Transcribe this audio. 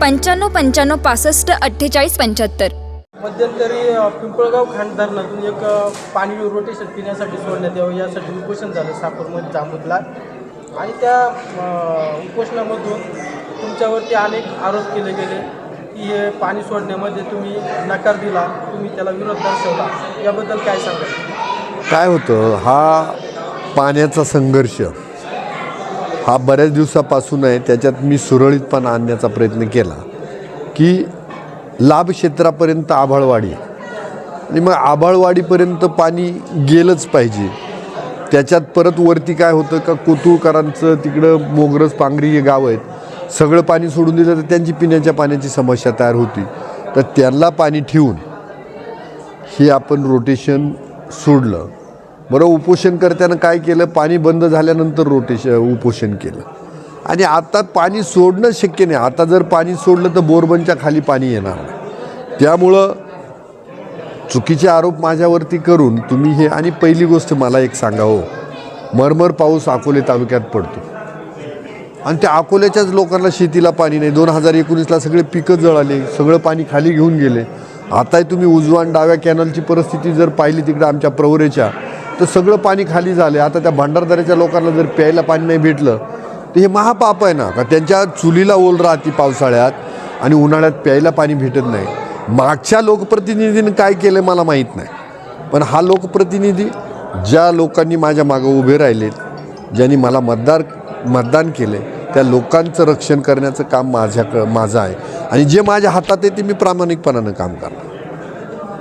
पंच्याण्णव पंच्याण्णव पासष्ट अठ्ठेचाळीस पंच्याहत्तर. मध्यंतरी पिंपळगाव खांड धरणातून एक पाणी रोटेशन पिण्यासाठी सोडण्यात यावं यासाठी उपोषण झालं सापूरमध्ये जांबूतला आणि त्या उपोषणामधून तुमच्यावरती अनेक आरोप केले गेले की हे पाणी सोडण्यामध्ये तुम्ही नकार दिला तुम्ही त्याला विरोध दर्शवला. याबद्दल काय सांगाल? काय होतं हा पाण्याचा संघर्ष हा बऱ्याच दिवसापासून आहे त्याच्यात मी सुरळीतपणा आणण्याचा प्रयत्न केला की लाभ क्षेत्रापर्यंत आभाळवाडी. आणि मग आभाळवाडीपर्यंत पाणी गेलंच पाहिजे. त्याच्यात परत वरती काय होतं का कोतुळकरांचं तिकडं मोगरज पांगरी हे गाव आहेत सगळं पाणी सोडून दिलं तर त्यांची पिण्याच्या पाण्याची समस्या तयार होती. तर त्यांना पाणी ठेवून हे आपण रोटेशन सोडलं. बरं उपोषणकर्त्यानं काय केलं? पाणी बंद झाल्यानंतर रोटेशन उपोषण केलं. आणि आता पाणी सोडणं शक्य नाही. आता जर पाणी सोडलं तर बोरबनच्या खाली पाणी येणार नाही. त्यामुळं चुकीचे आरोप माझ्यावरती करून तुम्ही हे आणि पहिली गोष्ट मला एक सांगा हो. मरमर पाऊस अकोले तालुक्यात पडतो. आणि त्या अकोल्याच्याच लोकांना शेतीला पाणी नाही. दोन हजार एकोणीसला सगळे पिकं जळाले. सगळं पाणी खाली घेऊन गेले. आताही तुम्ही उजवान डाव्या कॅनलची परिस्थिती जर पाहिली तिकडे आमच्या प्रवरेच्या तर सगळं पाणी खाली झाले. आता त्या भंडारदऱ्याच्या लोकांना जर प्यायला पाणी नाही भेटलं तर हे महापाप आहे ना? का त्यांच्या चुलीला ओल राहते पावसाळ्यात आणि उन्हाळ्यात प्यायला पाणी भेटत नाही. मागच्या लोकप्रतिनिधीनं काय केलं मला माहीत नाही. पण हा लोकप्रतिनिधी ज्या लोकांनी माझ्या मागं उभे राहिलेत ज्यांनी मला मतदार मतदान केले त्या लोकांचं रक्षण करण्याचं काम माझ्याक माझं आहे. आणि जे माझ्या हातात आहे ते मी प्रामाणिकपणानं काम करणार.